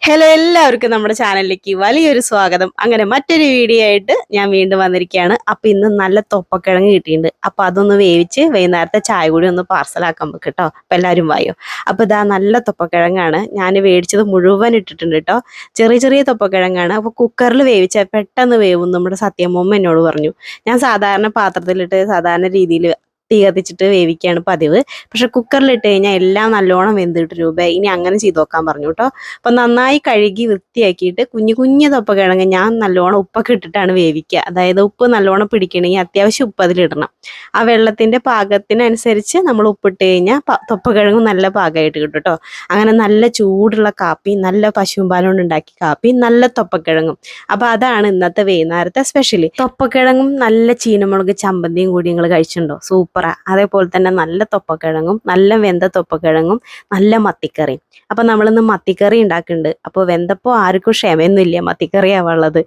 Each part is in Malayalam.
ഹലോ എല്ലാവർക്കും നമ്മുടെ ചാനലിലേക്ക് വലിയൊരു സ്വാഗതം. അങ്ങനെ മറ്റൊരു വീഡിയോ ആയിട്ട് ഞാൻ വീണ്ടും വന്നിരിക്കുകയാണ്. അപ്പൊ ഇന്ന് നല്ല തൊപ്പക്കിഴങ്ങ് കിട്ടിയിട്ടുണ്ട്. അപ്പൊ അതൊന്ന് വേവിച്ച് വൈകുന്നേരത്തെ ചായ കൂടി ഒന്ന് പാർസലാക്കാൻ വെക്ക് കേട്ടോ. അപ്പൊ എല്ലാവരും വായോ. അപ്പൊ ഇതാ നല്ല തൊപ്പക്കിഴങ്ങാണ്. ഞാൻ വേടിച്ചത് മുഴുവൻ ഇട്ടിട്ടുണ്ട് കേട്ടോ. ചെറിയ ചെറിയ തൊപ്പക്കിഴങ്ങാണ്. അപ്പോൾ കുക്കറിൽ വേവിച്ച പെട്ടെന്ന് വേവും നമ്മുടെ സത്യമമ്മ എന്നോട് പറഞ്ഞു. ഞാൻ സാധാരണ പാത്രത്തിലിട്ട് സാധാരണ രീതിയിൽ തീ കത്തിച്ചിട്ട് വേവിക്കുകയാണ് പതിവ്. പക്ഷെ കുക്കറിൽ ഇട്ട് കഴിഞ്ഞാൽ എല്ലാം നല്ലോണം വെന്തിട്ട് രൂപ. ഇനി അങ്ങനെ ചെയ്ത് നോക്കാൻ പറഞ്ഞു കേട്ടോ. അപ്പൊ നന്നായി കഴുകി വൃത്തിയാക്കിയിട്ട് കുഞ്ഞു കുഞ്ഞു തൊപ്പ കിഴങ്ങ് ഞാൻ നല്ലോണം ഉപ്പൊക്കെ ഇട്ടിട്ടാണ് വേവിക്കുക. അതായത് ഉപ്പ് നല്ലോണം പിടിക്കണമെങ്കിൽ അത്യാവശ്യം ഉപ്പ് അതിലിടണം ആ വെള്ളത്തിന്റെ പാകത്തിനനുസരിച്ച് നമ്മൾ ഉപ്പിട്ട് കഴിഞ്ഞാൽ തൊപ്പ കിഴങ്ങ് നല്ല പാകമായിട്ട് കിട്ടും കേട്ടോ. അങ്ങനെ നല്ല ചൂടുള്ള കാപ്പി നല്ല പശുമ്പാലം കൊണ്ട് ഉണ്ടാക്കിയ കാപ്പി നല്ല തൊപ്പക്കിഴങ്ങും. അപ്പൊ അതാണ് ഇന്നത്തെ വൈകുന്നേരത്തെ സ്പെഷ്യൽ തൊപ്പക്കിഴങ്ങും നല്ല ചീനമുളക് ചമ്പന്തിയും കൂടി നിങ്ങൾ കഴിച്ചിട്ടുണ്ടോ? സൂപ്പറാ അതേപോലെ തന്നെ നല്ല തൊപ്പക്കിഴങ്ങും നല്ല വെന്ത തൊപ്പക്കിഴങ്ങും നല്ല മത്തിക്കറിയും. അപ്പോൾ നമ്മളിന്ന് മത്തിക്കറി ഉണ്ടാക്കുന്നുണ്ട് അപ്പോൾ വെന്തപ്പോൾ ആർക്കും ക്ഷമയൊന്നുമില്ല മത്തിക്കറി ആവാനുള്ളത്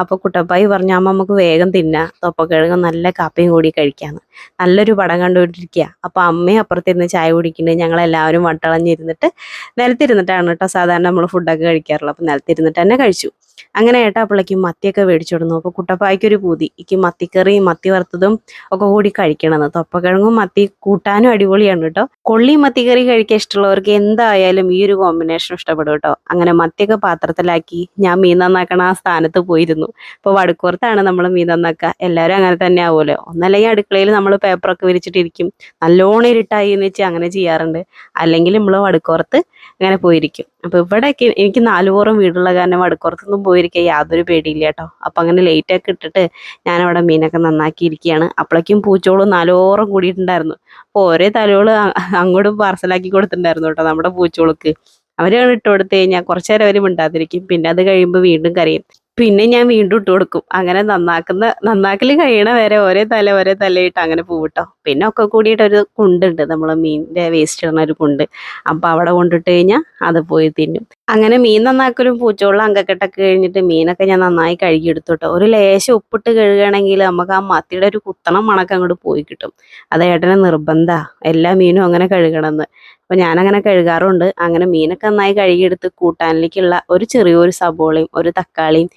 അപ്പോൾ കുട്ടപ്പായി പറഞ്ഞു അമ്മ നമുക്ക് വേഗം തിന്നാം. തൊപ്പക്കിഴങ്ങും നല്ല കാപ്പിയും കൂടി കഴിക്കാമെന്ന് നല്ലൊരു പടം കണ്ടുകൊണ്ടിരിക്കുക അപ്പോൾ അമ്മയും അപ്പുറത്തിരുന്ന് ചായ കുടിക്കുന്നുണ്ട്. ഞങ്ങളെല്ലാവരും വട്ടളഞ്ഞിരുന്നിട്ട് നിലത്തിരുന്നിട്ടാണ് കേട്ടോ സാധാരണ നമ്മൾ ഫുഡൊക്കെ കഴിക്കാറുള്ളത്. അപ്പോൾ നിലത്തിരുന്നിട്ട് തന്നെ കഴിച്ചു. അങ്ങനെ ഏട്ടാ അപ്പോഴേക്കും മത്തിയൊക്കെ മേടിച്ചു കൊടുന്നു. അപ്പോൾ കുട്ടപ്പായ്ക്കൊരു പൂതി. എനിക്ക് മത്തിക്കറിയും മത്തി വറുത്തതും ഒക്കെ കൂടി കഴിക്കണമെന്ന്. തൊപ്പക്കിഴങ്ങും മത്തി കൂട്ടാനും അടിപൊളിയാണ് കേട്ടോ കൊള്ളി മത്തിക്കറി കഴിക്കാൻ ഇഷ്ടമുള്ളവർക്ക് എന്തായാലും ഈ ഒരു കോമ്പിനേഷൻ ഇഷ്ടപ്പെടും കേട്ടോ അങ്ങനെ മത്തിയൊക്കെ പാത്രത്തിലാക്കി ഞാൻ മീൻ നന്നാക്കണ ആ സ്ഥാനത്ത് പോയിരുന്നു. ഇപ്പോൾ വടക്കുറത്താണ് നമ്മൾ മീൻ നന്നാക്കുക എല്ലാവരും അങ്ങനെ തന്നെ ആവുമല്ലോ. ഒന്നല്ലെങ്കിൽ അടുക്കളയിൽ നമ്മൾ പേപ്പറൊക്കെ വിരിച്ചിട്ടിരിക്കും. നല്ലോണം ഇരുട്ടായി എന്ന് വെച്ച് അങ്ങനെ ചെയ്യാറുണ്ട്. അല്ലെങ്കിൽ നമ്മൾ വടക്കുറത്ത് അങ്ങനെ പോയിരിക്കും. അപ്പോൾ ഇവിടെയൊക്കെ എനിക്ക് നാലുപുറം വീടുള്ള കാരണം അടുക്കുറത്തൊന്നും പോയിരിക്കാൻ യാതൊരു പേടിയില്ല കേട്ടോ. അപ്പം അങ്ങനെ ലേറ്റ് ഒക്കെ ഇട്ടിട്ട് ഞാൻ അവിടെ മീനൊക്കെ നന്നാക്കിയിരിക്കുകയാണ്. അപ്പോഴേക്കും പൂച്ചോളും നാലോറം കൂടിയിട്ടുണ്ടായിരുന്നു. അപ്പോൾ ഓരോ തലയോൾ അങ്ങോട്ടും പാർസലാക്കി കൊടുത്തിട്ടുണ്ടായിരുന്നു കേട്ടോ നമ്മുടെ പൂച്ചോൾക്ക് അവരാണ് ഇട്ട് കൊടുത്തു കഴിഞ്ഞാൽ കുറച്ചു നേരം അവർ മിണ്ടാതിരിക്കും. പിന്നെ അത് കഴിയുമ്പോൾ വീണ്ടും കരയും. പിന്നെ ഞാൻ വീണ്ടും ഇട്ട് കൊടുക്കും. അങ്ങനെ നന്നാക്കുന്ന നന്നാക്കൽ കഴിയണ വരെ ഒരേ തല ഒരേ തലയിട്ട് അങ്ങനെ പൂവിട്ടോ. പിന്നെ ഒക്കെ കൂടിയിട്ട് ഒരു കുണ്ടുണ്ട്. നമ്മൾ മീനിന്റെ വേസ്റ്റ് ഇടുന്ന ഒരു കുണ്ട്. അപ്പൊ അവിടെ കൊണ്ടിട്ട് കഴിഞ്ഞാൽ അത് പോയി തിന്നും. അങ്ങനെ മീൻ നന്നാക്കലും പൂച്ചവെള്ളം അങ്കക്കെട്ടൊക്കെ കഴിഞ്ഞിട്ട് മീനൊക്കെ ഞാൻ നന്നായി കഴുകി എടുത്തോട്ടോ. ഒരു ലേശം ഉപ്പിട്ട് കഴുകുകയാണെങ്കിൽ നമുക്ക് ആ മത്തിയുടെ ഒരു കുത്തണം മണക്കങ്ങോട്ട് പോയി കിട്ടും. അത് ഏട്ടനെ നിർബന്ധ. എല്ലാ മീനും അങ്ങനെ കഴുകണമെന്ന്. അപ്പൊ ഞാനങ്ങനെ കഴുകാറുണ്ട്. അങ്ങനെ മീനൊക്കെ നന്നായി കഴുകിയെടുത്ത് കൂട്ടാനിലേക്കുള്ള ഒരു ചെറിയൊരു സബോളയും ഒരു തക്കാളിയും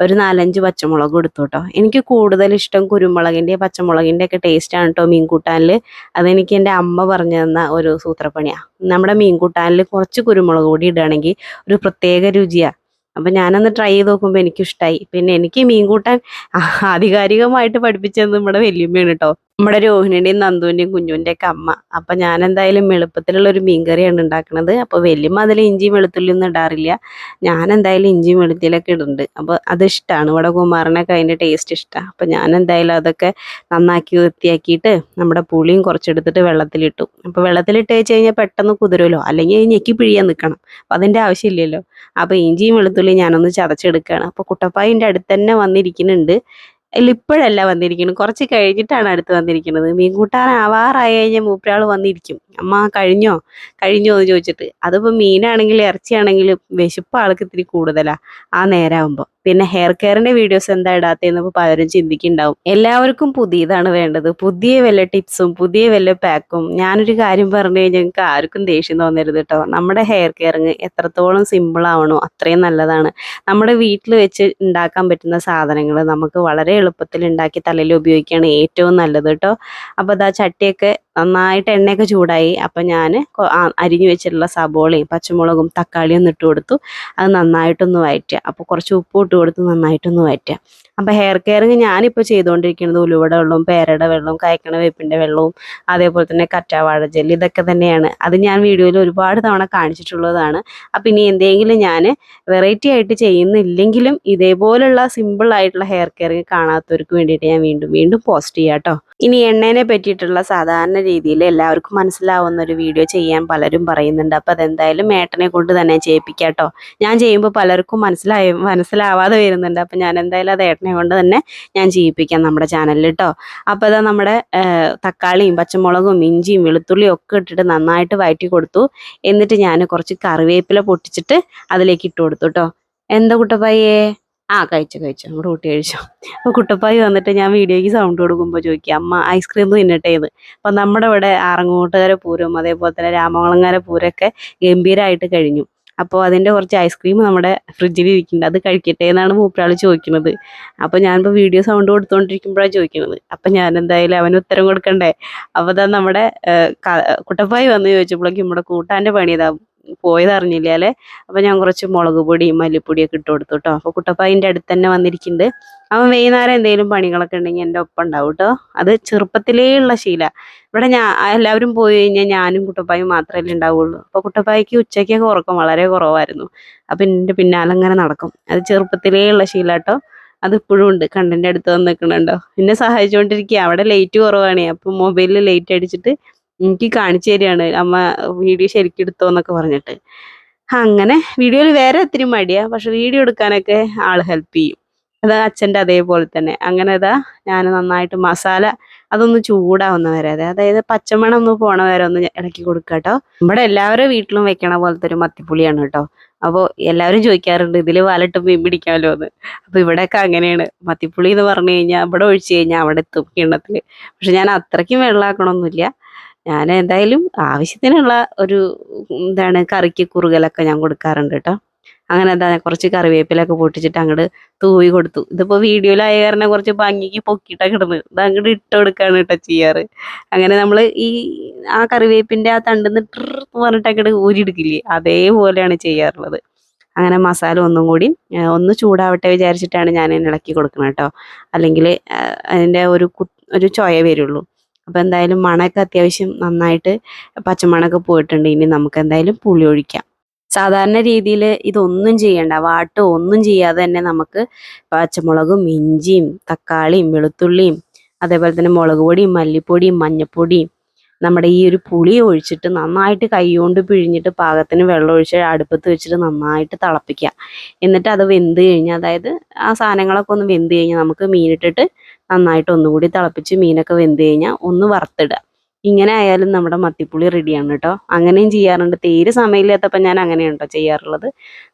ഒരു നാലഞ്ച് പച്ചമുളകും എടുത്തു കേട്ടോ എനിക്ക് കൂടുതൽ ഇഷ്ടം കുരുമുളകിന്റെ പച്ചമുളകിന്റെ ഒക്കെ ടേസ്റ്റാണ് കേട്ടോ മീൻ കൂട്ടാനിൽ അതെനിക്ക് എന്റെ അമ്മ പറഞ്ഞു തന്ന ഒരു സൂത്രപ്പണിയാണ് നമ്മുടെ മീൻ കൂട്ടാനിൽ കുറച്ച് കുരുമുളക് കൂടി ഇടുകയാണെങ്കിൽ ഒരു പ്രത്യേക രുചിയാണ് അപ്പം ഞാനൊന്ന് ട്രൈ ചെയ്ത് നോക്കുമ്പോൾ എനിക്കിഷ്ടമായി പിന്നെ എനിക്ക് മീൻ കൂട്ടാൻ ആധികാരികമായിട്ട് പഠിപ്പിച്ചത് നമ്മുടെ വല്യമ്മയാണ് കേട്ടോ നമ്മുടെ രോഹിണിയുടെയും നന്ദുവിന്റെയും കുഞ്ഞുവിന്റെ ഒക്കെ അമ്മ. അപ്പം ഞാൻ എന്തായാലും എളുപ്പത്തിലുള്ള ഒരു മീൻകറിയാണ് ഉണ്ടാക്കുന്നത് അപ്പോൾ വലിയമ്മ അതിൽ ഇഞ്ചിയും വെളുത്തുള്ളിയൊന്നും ഇടാറില്ല. ഞാൻ എന്തായാലും ഇഞ്ചിയും വെളുത്തുള്ളിയൊക്കെ ഇടുന്നുണ്ട്. അപ്പോൾ അത് ഇഷ്ടമാണ് ഇവിടെ കുമാറിനൊക്കെ അതിന്റെ ടേസ്റ്റ് ഇഷ്ടമാണ് അപ്പോൾ ഞാൻ എന്തായാലും അതൊക്കെ നന്നാക്കി വൃത്തിയാക്കിയിട്ട് നമ്മുടെ പുളിയും കുറച്ചെടുത്തിട്ട് വെള്ളത്തിലിട്ടു. അപ്പോൾ വെള്ളത്തിലിട്ട് വെച്ച് കഴിഞ്ഞാൽ പെട്ടെന്ന് കുതിരുമല്ലോ അല്ലെങ്കിൽ ഞെക്കി പിഴിയാൻ നിൽക്കണം അപ്പോൾ അതിന്റെ ആവശ്യമില്ലല്ലോ. അപ്പോൾ ഇഞ്ചിയും വെളുത്തുള്ളിയും ഞാനൊന്ന് ചതച്ചെടുക്കുകയാണ്. അപ്പോൾ കുട്ടപ്പായിന്റെ അടുത്ത് തന്നെ വന്നിരിക്കുന്നുണ്ട്. ഇല്ല ഇപ്പോഴല്ല വന്നിരിക്കുന്നത്. കുറച്ച് കഴിഞ്ഞിട്ടാണ് അടുത്ത് വന്നിരിക്കുന്നത്. മീൻ ആവാറായി കഴിഞ്ഞാൽ മൂപ്പരാൾ വന്നിരിക്കും. അമ്മ കഴിഞ്ഞോ? കഴിഞ്ഞോ? എന്ന് ചോദിച്ചിട്ട്. അതിപ്പോൾ മീനാണെങ്കിലും ഇറച്ചിയാണെങ്കിലും വിശപ്പ് ആൾക്ക് ഇത്തിരി കൂടുതലാണ് ആ നേരമാകുമ്പോൾ പിന്നെ ഹെയർ കെയറിന്റെ വീഡിയോസ് എന്താ ഇടാത്തതെന്ന് പലരും ചിന്തിക്കുന്നുണ്ടാവും. എല്ലാവർക്കും പുതിയതാണ് വേണ്ടത്. പുതിയ വല്ല ടിപ്സും പുതിയ വല്ല പാക്കും ഞാനൊരു കാര്യം പറഞ്ഞു കഴിഞ്ഞാൽ ഞങ്ങൾക്ക് ആർക്കും ദേഷ്യം തോന്നരുത് കേട്ടോ. നമ്മുടെ ഹെയർ കെയറിങ് എത്രത്തോളം സിമ്പിൾ ആവണോ അത്രയും നല്ലതാണ്. നമ്മുടെ വീട്ടിൽ വെച്ച് ഉണ്ടാക്കാൻ പറ്റുന്ന സാധനങ്ങൾ നമുക്ക് വളരെ എളുപ്പത്തിൽ ഉണ്ടാക്കി തലയിൽ ഉപയോഗിക്കുകയാണ് ഏറ്റവും നല്ലത് കേട്ടോ. അപ്പോൾ അതാ ചട്ടിയൊക്കെ നന്നായിട്ട് എണ്ണയൊക്കെ ചൂടായി. അപ്പം ഞാൻ അരിഞ്ഞു വെച്ചിട്ടുള്ള സബോളയും പച്ചമുളകും തക്കാളിയും ഇട്ട് കൊടുത്തു. അത് നന്നായിട്ടൊന്ന് വയറ്റുക. അപ്പോൾ കുറച്ച് ഉപ്പ് കൊടുത്ത് നന്നായിട്ടൊന്ന് വഴറ്റുക അപ്പോൾ ഹെയർ കെയറിങ് ഞാനിപ്പോൾ ചെയ്തുകൊണ്ടിരിക്കുന്നത് ഉലുവയുടെ വെള്ളവും പേരയുടെ വെള്ളവും കയക്കണ വേപ്പിന്റെ വെള്ളവും അതേപോലെ തന്നെ കറ്റാവാഴ ജെല്ല് ഇതൊക്കെ തന്നെയാണ്. അത് ഞാൻ വീഡിയോയിൽ ഒരുപാട് തവണ കാണിച്ചിട്ടുള്ളതാണ്. അപ്പം ഇനി എന്തെങ്കിലും ഞാൻ വെറൈറ്റി ആയിട്ട് ചെയ്യുന്നില്ലെങ്കിലും ഇതേപോലുള്ള സിമ്പിൾ ആയിട്ടുള്ള ഹെയർ കെയറിങ് കാണാത്തവർക്ക് വേണ്ടിയിട്ട് ഞാൻ വീണ്ടും വീണ്ടും പോസ്റ്റ് ചെയ്യാം കേട്ടോ ഇനി എണ്ണേനെ പറ്റിയിട്ടുള്ള സാധാരണ രീതിയിൽ എല്ലാവർക്കും മനസ്സിലാവുന്ന ഒരു വീഡിയോ ചെയ്യാൻ പലരും പറയുന്നുണ്ട്. അപ്പോൾ അതെന്തായാലും മേട്ടനെ കൊണ്ട് തന്നെ ചെയ്യിപ്പിക്കാം കേട്ടോ ഞാൻ ചെയ്യുമ്പോൾ പലർക്കും മനസ്സിലായി മനസ്സിലാവാതെ വരുന്നുണ്ട്. അപ്പോൾ ഞാൻ എന്തായാലും അത് ഏട്ടനെ കൊണ്ട് തന്നെ ഞാൻ ചെയ്യിപ്പിക്കാം നമ്മുടെ ചാനലിൽ കേട്ടോ അപ്പോൾ അതാ നമ്മുടെ തക്കാളിയും പച്ചമുളകും ഇഞ്ചിയും വെളുത്തുള്ളിയും ഒക്കെ ഇട്ടിട്ട് നന്നായിട്ട് വയറ്റി കൊടുത്തു. എന്നിട്ട് ഞാൻ കുറച്ച് കറിവേപ്പില പൊട്ടിച്ചിട്ട് അതിലേക്ക് ഇട്ട് കൊടുത്തു കേട്ടോ എന്താ കുട്ടപ്പായേ? ആ കഴിച്ചു കഴിച്ചു. നമ്മുടെ കുട്ടി കഴിച്ചു. അപ്പോൾ കുട്ടപ്പായി വന്നിട്ട് ഞാൻ വീഡിയോയ്ക്ക് സൗണ്ട് കൊടുക്കുമ്പോൾ ചോദിക്കുക അമ്മ ഐസ്ക്രീം തിന്നട്ടെ എന്ന്. അപ്പം നമ്മുടെ ഇവിടെ ആറങ്ങോട്ടുകാരെ പൂരം അതേപോലെ തന്നെ രാമകുളങ്ങര പൂരമൊക്കെ ഗംഭീരമായിട്ട് കഴിഞ്ഞു. അപ്പോൾ അതിന്റെ കുറച്ച് ഐസ്ക്രീം നമ്മുടെ ഫ്രിഡ്ജിൽ ഇരിക്കുന്നുണ്ട്. അത് കഴിക്കട്ടെ എന്നാണ് മൂപ്പരാൾ ചോദിക്കുന്നത്. അപ്പോൾ ഞാനിപ്പോൾ വീഡിയോ സൗണ്ട് കൊടുത്തുകൊണ്ടിരിക്കുമ്പോഴാണ് ചോദിക്കുന്നത്. അപ്പം ഞാൻ എന്തായാലും അവന് ഉത്തരം കൊടുക്കണ്ടേ? അപ്പോൾ നമ്മുടെ കുട്ടപ്പായി വന്ന് ചോദിച്ചപ്പോഴേക്കും നമ്മുടെ കൂട്ടാന്റെ പണി ഇതാ പോയത് അറിഞ്ഞില്ല അല്ലേ? അപ്പം ഞാൻ കുറച്ച് മുളക് പൊടിയും മല്ലിപ്പൊടിയൊക്കെ ഇട്ട് കൊടുത്തു കേട്ടോ അപ്പോൾ കുട്ടപ്പായിന്റെ അടുത്ത് തന്നെ വന്നിരിക്കുന്നുണ്ട്. അവൻ വൈകുന്നേരം എന്തെങ്കിലും പണികളൊക്കെ ഉണ്ടെങ്കിൽ എന്റെ ഒപ്പം ഉണ്ടാവും കേട്ടോ അത് ചെറുപ്പത്തിലേ ഉള്ള ശീല. ഇവിടെ ഞാൻ എല്ലാവരും പോയി കഴിഞ്ഞാൽ ഞാനും കുട്ടപ്പായും മാത്രമല്ലേ ഉണ്ടാവുള്ളൂ. അപ്പോൾ കുട്ടപ്പായ്ക്ക് ഉച്ചയ്ക്കൊക്കെ ഉറക്കം വളരെ കുറവായിരുന്നു. അപ്പം എന്റെ പിന്നാലെ അങ്ങനെ നടക്കും. അത് ചെറുപ്പത്തിലേ ഉള്ള ശീല കേട്ടോ അത് ഇപ്പോഴും ഉണ്ട്. കണ്ണിന്റെ അടുത്ത് വന്ന് നിൽക്കണുണ്ടോ എന്നെ സഹായിച്ചുകൊണ്ടിരിക്കുക അവിടെ ലൈറ്റ് കുറവാണ്. അപ്പം മൊബൈലിൽ ലൈറ്റ് അടിച്ചിട്ട് എനിക്ക് കാണിച്ചു തരികയാണ്. അമ്മ വീഡിയോ ശരിക്കും എടുത്തോ എന്നൊക്കെ പറഞ്ഞിട്ട്. അങ്ങനെ വീഡിയോയിൽ വേറെ ഒത്തിരി മടിയാ. പക്ഷെ വീഡിയോ എടുക്കാനൊക്കെ ആൾ ഹെൽപ്പ് ചെയ്യും. അത് അച്ഛന്റെ അതേപോലെ തന്നെ. അങ്ങനെ അതാ ഞാൻ നന്നായിട്ട് മസാല അതൊന്ന് ചൂടാവുന്ന വരെ. അതെ അതായത് പച്ചമണം ഒന്ന് പോണ വരെ ഒന്ന് ഇളക്കി കൊടുക്കുക കേട്ടോ നമ്മുടെ എല്ലാവരും വീട്ടിലും വെക്കണ പോലത്തെ ഒരു മത്തിപ്പുളിയാണ് കേട്ടോ അപ്പോൾ എല്ലാവരും ചോദിക്കാറുണ്ട് ഇതിൽ വലട്ട് മീൻ പിടിക്കാമല്ലോ എന്ന്. അപ്പോൾ ഇവിടെയൊക്കെ അങ്ങനെയാണ്. മത്തിപ്പുളി എന്ന് പറഞ്ഞു കഴിഞ്ഞാൽ ഇവിടെ ഒഴിച്ചു കഴിഞ്ഞാൽ അവിടെ എത്തും കിണ്ണത്തിൽ പക്ഷെ ഞാൻ അത്രയ്ക്കും വെള്ളമാക്കണമൊന്നുമില്ല ഞാൻ എന്തായാലും ആവശ്യത്തിനുള്ള ഒരു എന്താണ് കറിക്ക് കുറുകലൊക്കെ ഞാൻ കൊടുക്കാറുണ്ട് കേട്ടോ അങ്ങനെ എന്താ കുറച്ച് കറിവേപ്പിലൊക്കെ പൊട്ടിച്ചിട്ട് അങ്ങോട്ട് തൂവി കൊടുത്തു. ഇതിപ്പോൾ വീഡിയോയിലായ കാരണം കുറച്ച് ഭംഗിക്ക് പൊക്കിയിട്ടാണ് കിടന്നത് ഇത് അങ്ങോട്ട് ഇട്ട് കൊടുക്കുകയാണ് കേട്ടോ ചെയ്യാറ്. അങ്ങനെ നമ്മൾ ഈ ആ കറിവേപ്പിന്റെ ആ തണ്ടെന്ന് എന്ന് പറഞ്ഞിട്ട് അങ്ങോട്ട് ഊരിയെടുക്കില്ലേ അതേപോലെയാണ് ചെയ്യാറുള്ളത്. അങ്ങനെ മസാല ഒന്നും കൂടി ഒന്ന് ചൂടാവട്ടെ വിചാരിച്ചിട്ടാണ് ഞാൻ ഇളക്കി കൊടുക്കുന്നത് കേട്ടോ അല്ലെങ്കിൽ അതിന്റെ ഒരു കു ഒരു ചൊയ വരുള്ളൂ. അപ്പോൾ എന്തായാലും മണമൊക്കെ അത്യാവശ്യം നന്നായിട്ട് പച്ചമണമൊക്കെ പോയിട്ടുണ്ട്. ഇനി നമുക്ക് എന്തായാലും പുളി ഒഴിക്കാം. സാധാരണ രീതിയിൽ ഇതൊന്നും ചെയ്യണ്ട. വാട്ടോ ഒന്നും ചെയ്യാതെ തന്നെ നമുക്ക് പച്ചമുളകും ഇഞ്ചിയും തക്കാളിയും വെളുത്തുള്ളിയും അതേപോലെ തന്നെ മുളക് പൊടിയും മല്ലിപ്പൊടിയും മഞ്ഞൾപ്പൊടിയും നമ്മുടെ ഈ ഒരു പുളി ഒഴിച്ചിട്ട് നന്നായിട്ട് കൈകൊണ്ട് പിഴിഞ്ഞിട്ട് പാകത്തിന് വെള്ളം ഒഴിച്ച് അടുപ്പത്ത് വെച്ചിട്ട് നന്നായിട്ട് തിളപ്പിക്കുക. എന്നിട്ട് അത് വെന്ത് കഴിഞ്ഞാൽ അതായത് ആ സാധനങ്ങളൊക്കെ ഒന്ന് വെന്ത് കഴിഞ്ഞാൽ നമുക്ക് മീനിട്ടിട്ട് നന്നായിട്ട് ഒന്നുകൂടി തിളപ്പിച്ച് മീനൊക്കെ വെന്ത് കഴിഞ്ഞാൽ ഒന്ന് വറുത്തിടുക. ഇങ്ങനെ ആയാലും നമ്മുടെ മത്തിപ്പുളി റെഡിയാണ് കേട്ടോ. അങ്ങനെയും ചെയ്യാറുണ്ട്. തീരെ സമയമില്ലാത്തപ്പോൾ ഞാൻ അങ്ങനെയാണ് കേട്ടോ ചെയ്യാറുള്ളത്.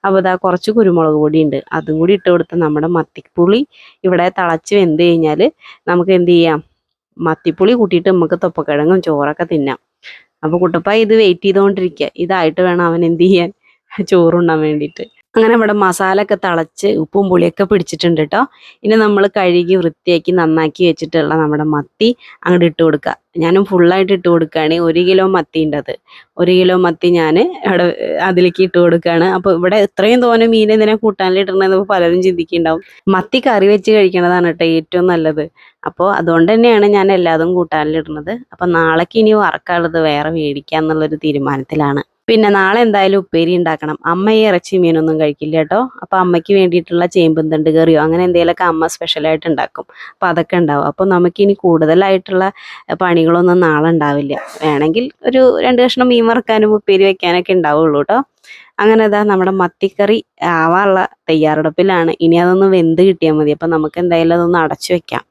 അപ്പോൾ ഇതാ കുറച്ച് കുരുമുളക് പൊടി ഉണ്ട് അതും കൂടി ഇട്ട് കൊടുത്ത് നമ്മുടെ മത്തിപ്പുളി ഇവിടെ തിളച്ച് വെന്ത് കഴിഞ്ഞാൽ നമുക്ക് എന്ത് ചെയ്യാം? മത്തിപ്പുളി കൂട്ടിയിട്ട് നമുക്ക് തൊപ്പക്കിഴങ്ങും ചോറൊക്കെ തിന്നാം. അപ്പോൾ കുട്ടപ്പ ഇത് വെയിറ്റ് ചെയ്തുകൊണ്ടിരിക്കുക ഇതായിട്ട് വേണം അവൻ എന്ത് ചെയ്യാൻ? ചോറുണ്ണാൻ വേണ്ടിയിട്ട്. അങ്ങനെ ഇവിടെ മസാല ഒക്കെ തിളച്ച് ഉപ്പും പുളിയൊക്കെ പിടിച്ചിട്ടുണ്ട് കേട്ടോ ഇനി നമ്മൾ കഴുകി വൃത്തിയാക്കി നന്നാക്കി വെച്ചിട്ടുള്ള നമ്മുടെ മത്തി അങ്ങോട്ട് ഇട്ട് കൊടുക്കുക ഞാനും ഫുള്ളായിട്ട് ഇട്ട് കൊടുക്കുകയാണ് ഒരു കിലോ മത്തി ഉണ്ട് അത്. ഒരു കിലോ മത്തി ഞാൻ അവിടെ അതിലേക്ക് ഇട്ട് കൊടുക്കുകയാണ് അപ്പോൾ ഇവിടെ ഇത്രയും തോനെ മീൻ ഇതിനെ കൂട്ടാനിലിട്ടുണ്ടെന്ന് പലരും ചിന്തിക്കുന്നുണ്ടാവും. മത്തി കറി വെച്ച് കഴിക്കണതാണ് കേട്ടോ ഏറ്റവും നല്ലത്. അപ്പോൾ അതുകൊണ്ട് തന്നെയാണ് ഞാൻ എല്ലാതും കൂട്ടാനിലിടുന്നത് അപ്പോൾ നാളേക്ക് ഇനി വറക്കാനുള്ളത് വേറെ മേടിക്കാന്നുള്ളൊരു തീരുമാനത്തിലാണ്. പിന്നെ നാളെ എന്തായാലും ഉപ്പേരി ഉണ്ടാക്കണം. അമ്മ ഈ ഇറച്ചി മീനൊന്നും കഴിക്കില്ല കേട്ടോ. അപ്പം അമ്മയ്ക്ക് വേണ്ടിയിട്ടുള്ള ചേമ്പും തണ്ട് കറിയോ അങ്ങനെ എന്തെങ്കിലുമൊക്കെ അമ്മ സ്പെഷ്യലായിട്ട് ഉണ്ടാക്കും. അപ്പം അതൊക്കെ ഉണ്ടാവും. അപ്പോൾ നമുക്കിനി കൂടുതലായിട്ടുള്ള പണികളൊന്നും നാളെ ഉണ്ടാവില്ല. വേണമെങ്കിൽ ഒരു രണ്ട് കഷ്ണം മീൻ വറക്കാനും ഉപ്പേരി വെക്കാനൊക്കെ ഉണ്ടാവുള്ളൂ കേട്ടോ. അങ്ങനെ ഇതാ നമ്മുടെ മത്തിക്കറി ആവാനുള്ള തയ്യാറെടുപ്പിലാണ്. ഇനി അതൊന്ന് വെന്ത് കിട്ടിയാൽ മതി. അപ്പം നമുക്ക് എന്തായാലും അതൊന്ന് അടച്ചു വെക്കാം.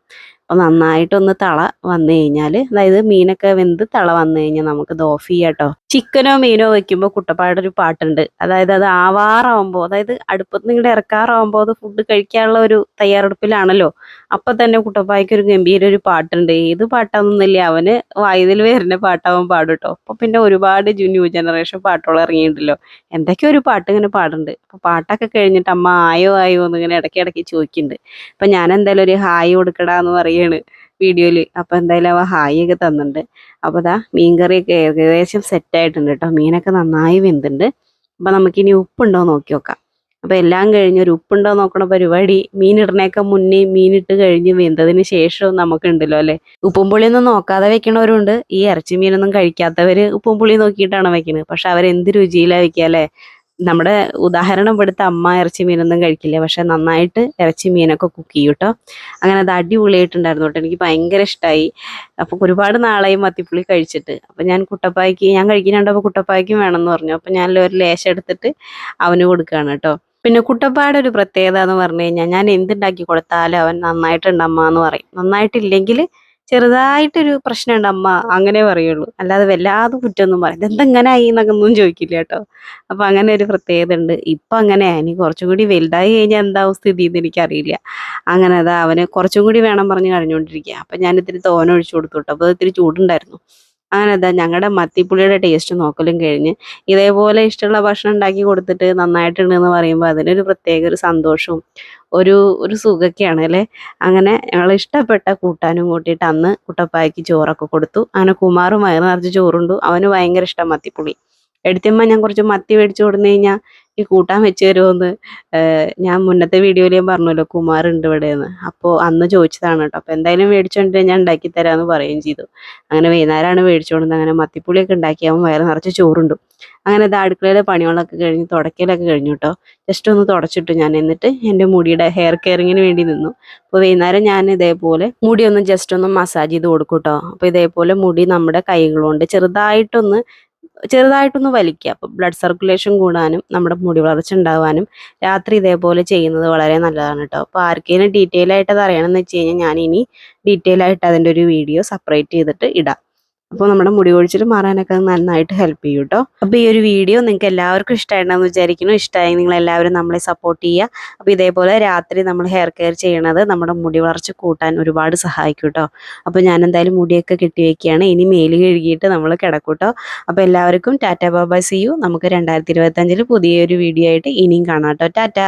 അപ്പോൾ നന്നായിട്ടൊന്ന് തള വന്നു കഴിഞ്ഞാൽ അതായത് മീനൊക്കെ വെന്ത് തള വന്നു കഴിഞ്ഞാൽ നമുക്ക് ഓഫ് ചെയ്യാം കേട്ടോ ചിക്കനോ മീനോ വെക്കുമ്പോൾ കുട്ടപ്പായുടെ ഒരു പാട്ടുണ്ട്. അതായത് അത് ആവാറാവുമ്പോൾ അതായത് അടുപ്പത്ത് നിന്ന് ഇങ്ങോട്ട് ഇറക്കാറാവുമ്പോൾ അത് ഫുഡ് കഴിക്കാനുള്ള ഒരു തയ്യാറെടുപ്പിലാണല്ലോ. അപ്പം തന്നെ കുട്ടപ്പായ്ക്ക് ഒരു ഗംഭീര ഒരു പാട്ടുണ്ട്. ഏത് പാട്ടാണെന്നില്ല അവന് വായുതിൽ വരുന്ന പാട്ടാവാൻ പാടും കേട്ടോ അപ്പോൾ പിന്നെ ഒരുപാട് ന്യൂ ജനറേഷൻ പാട്ടുകൾ ഇറങ്ങിയിട്ടുണ്ടല്ലോ. എന്തൊക്കെയോ ഒരു പാട്ട് ഇങ്ങനെ പാടുന്നുണ്ട്. അപ്പോൾ പാട്ടൊക്കെ കഴിഞ്ഞിട്ട് അമ്മ ആയോ ആയോ എന്നിങ്ങനെ ഇടയ്ക്ക് ഇടയ്ക്ക് ചോദിക്കുന്നുണ്ട്. അപ്പം ഞാൻ എന്തായാലും ഒരു ഹായ് കൊടുക്കടാ എന്ന് പറയാണ് വീഡിയോയിൽ അപ്പം എന്തായാലും അവ ഹായ് ഒക്കെ തന്നിട്ടുണ്ട്. അപ്പോൾ ദാ മീൻകറിയൊക്കെ ഏകദേശം സെറ്റ് ആയിട്ടുണ്ട് കേട്ടോ മീനൊക്കെ നന്നായി വെന്തുണ്ട്. അപ്പം നമുക്കിനി ഉപ്പുണ്ടോ നോക്കി നോക്കാം. അപ്പോൾ എല്ലാം കഴിഞ്ഞ് ഒരു ഉപ്പുണ്ടോ നോക്കണ പരിപാടി. മീൻ ഇടണേക്കാൾ മുന്നേ മീനിട്ട് കഴിഞ്ഞ് വെന്തതിന് ശേഷവും നമുക്കുണ്ടല്ലോ അല്ലേ? ഉപ്പും പുളിയൊന്നും നോക്കാതെ വെക്കണവരുണ്ട്. ഈ ഇറച്ചി മീനൊന്നും കഴിക്കാത്തവർ ഉപ്പും പുളി നോക്കിയിട്ടാണ് വെക്കുന്നത് പക്ഷെ അവരെന്ത് രുചിയിലാണ് വെക്കുക അല്ലേ? നമ്മുടെ ഉദാഹരണം ഇവിടുത്തെ അമ്മ ഇറച്ചി മീനൊന്നും കഴിക്കില്ല. പക്ഷെ നന്നായിട്ട് ഇറച്ചി മീനൊക്കെ കുക്ക് ചെയ്യും കേട്ടോ അങ്ങനെ അത് അടിപൊളിയായിട്ടുണ്ടായിരുന്നു കേട്ടോ എനിക്ക് ഭയങ്കര ഇഷ്ടമായി അപ്പോൾ ഒരുപാട് നാളായി മത്തിപ്പുളി കഴിച്ചിട്ട്. അപ്പോൾ ഞാൻ കുട്ടപ്പായ്ക്ക് ഞാൻ കഴിക്കുന്നുണ്ടപ്പോൾ കുട്ടപ്പായ്ക്കും വേണമെന്ന് പറഞ്ഞു. അപ്പോൾ ഞാൻ ഒരു ലേശം എടുത്തിട്ട് അവന് കൊടുക്കുകയാണ് കേട്ടോ പിന്നെ കുട്ടപ്പായുടെ ഒരു പ്രത്യേകത എന്ന് പറഞ്ഞു കഴിഞ്ഞാൽ ഞാൻ എന്തുണ്ടാക്കി കൊടുത്താലും അവൻ നന്നായിട്ടുണ്ട് അമ്മ എന്ന് പറയും. നന്നായിട്ടില്ലെങ്കിൽ ചെറുതായിട്ടൊരു പ്രശ്നമുണ്ട് അമ്മ അങ്ങനെ പറയുള്ളൂ. അല്ലാതെ വല്ലാതെ കുറ്റമൊന്നും പറയും എന്തെങ്ങനെ ആയി ഒന്നും ചോദിക്കില്ല കേട്ടോ. അപ്പൊ അങ്ങനെ ഒരു പ്രത്യേകത ഉണ്ട്. ഇപ്പൊ അങ്ങനെയാ ഇനി കുറച്ചും കൂടി വലുതായി കഴിഞ്ഞാൽ എന്താവും സ്ഥിതി എന്ന് എനിക്കറിയില്ല. അങ്ങനെ അതാ അവന് കുറച്ചും കൂടി വേണം പറഞ്ഞ് കഴിഞ്ഞുകൊണ്ടിരിക്കുക. അപ്പൊ ഞാൻ ഇത്തിരി തോന ഒഴിച്ചു കൊടുത്തു കേട്ടോ. അപ്പൊ ഇത്തിരി ചൂടുണ്ടായിരുന്നു. അങ്ങനെ എന്താ ഞങ്ങളുടെ മത്തിപ്പുളിയുടെ ടേസ്റ്റ് നോക്കലും കഴിഞ്ഞ് ഇതേപോലെ ഇഷ്ടമുള്ള ഭക്ഷണം ഉണ്ടാക്കി കൊടുത്തിട്ട് നന്നായിട്ടുണ്ടെന്ന് പറയുമ്പോൾ അതിനൊരു പ്രത്യേക ഒരു സന്തോഷവും ഒരു ഒരു സുഖമൊക്കെയാണ് അല്ലേ? അങ്ങനെ ഞങ്ങൾ ഇഷ്ടപ്പെട്ട കൂട്ടാനും കൂട്ടിയിട്ട് അന്ന് കുട്ടപ്പായ്ക്ക് ചോറൊക്കെ കൊടുത്തു. അങ്ങനെ കുമാറും വയറ് നിറച്ച് ചോറുണ്ടു. അവന് ഭയങ്കര ഇഷ്ടം മത്തിപ്പുളി. എടുത്തുമ്പോൾ ഞാൻ കുറച്ച് മത്തി മേടിച്ചു കൊടുന്നു കഴിഞ്ഞാൽ ഈ കൂട്ടാൻ വെച്ച് തരുമെന്ന് ഞാൻ മുന്നത്തെ വീഡിയോയിൽ ഞാൻ പറഞ്ഞല്ലോ കുമാർ ഉണ്ട് ഇവിടെയെന്ന് അപ്പോൾ അന്ന് ചോദിച്ചതാണ് കേട്ടോ അപ്പോൾ എന്തായാലും മേടിച്ചോണ്ട് ഞാൻ ഉണ്ടാക്കി തരാമെന്ന് പറയുകയും ചെയ്തു. അങ്ങനെ വൈകുന്നേരമാണ് മേടിച്ചോണ്ട് അങ്ങനെ മത്തിപ്പുളിയൊക്കെ ഉണ്ടാക്കിയാകുമ്പോൾ വയറ് നിറച്ച് ചോറുണ്ട്. അങ്ങനെ ഇത് അടുക്കളയിലെ പണികളൊക്കെ കഴിഞ്ഞ് തുടക്കയിലൊക്കെ കഴിഞ്ഞു കേട്ടോ. ജസ്റ്റ് ഒന്ന് തുടച്ചിട്ടു ഞാൻ എന്നിട്ട് എന്റെ മുടിയുടെ ഹെയർ കെയറിങ്ങിന് വേണ്ടി നിന്നു. അപ്പോൾ വൈകുന്നേരം ഞാൻ ഇതേപോലെ മുടി ഒന്ന് ജസ്റ്റ് ഒന്ന് മസാജ് ചെയ്ത് കൊടുക്കും കേട്ടോ. അപ്പോൾ ഇതേപോലെ മുടി നമ്മുടെ കൈകൾ കൊണ്ട് ചെറുതായിട്ടൊന്ന് ചെറുതായിട്ടൊന്ന് വലിക്കുക. അപ്പോൾ ബ്ലഡ് സർക്കുലേഷൻ കൂടാനും നമ്മുടെ മുടി വളർച്ച ഉണ്ടാവാനും രാത്രി ഇതേപോലെ ചെയ്യുന്നത് വളരെ നല്ലതാണ് കേട്ടോ അപ്പോൾ ആർക്കെങ്കിലും ഡീറ്റെയിൽ ആയിട്ട് അത് അറിയണമെന്ന് വെച്ച് കഴിഞ്ഞാൽ ഞാൻ ഇനി ഡീറ്റെയിൽ ആയിട്ട് അതിന്റെ ഒരു വീഡിയോ സെപ്പറേറ്റ് ചെയ്തിട്ട് ഇടാം. അപ്പോൾ നമ്മുടെ മുടി കൊഴിച്ചിൽ മാറാനൊക്കെ നന്നായിട്ട് ഹെൽപ്പ് ചെയ്യും കേട്ടോ അപ്പോൾ ഈ ഒരു വീഡിയോ നിങ്ങൾക്ക് എല്ലാവർക്കും ഇഷ്ടമായിട്ടുണ്ടെന്ന് വിചാരിക്കുന്നു. ഇഷ്ടമായി നിങ്ങൾ എല്ലാവരും നമ്മളെ സപ്പോർട്ട് ചെയ്യുക. അപ്പോൾ ഇതേപോലെ രാത്രി നമ്മൾ ഹെയർ കെയർ ചെയ്യണത് നമ്മുടെ മുടി വളർച്ച കൂട്ടാൻ ഒരുപാട് സഹായിക്കും കേട്ടോ അപ്പോൾ ഞാൻ എന്തായാലും മുടിയൊക്കെ കെട്ടി വെക്കുകയാണ്. ഇനി മേൽ കഴുകിയിട്ട് നമ്മൾ കിടക്കും കേട്ടോ അപ്പോൾ എല്ലാവർക്കും ടാറ്റ ബാബാ സി യു. നമുക്ക് രണ്ടായിരത്തി ഇരുപത്തഞ്ചിൽ പുതിയൊരു വീഡിയോ ആയിട്ട് ഇനിയും കാണാം കേട്ടോ ടാറ്റ!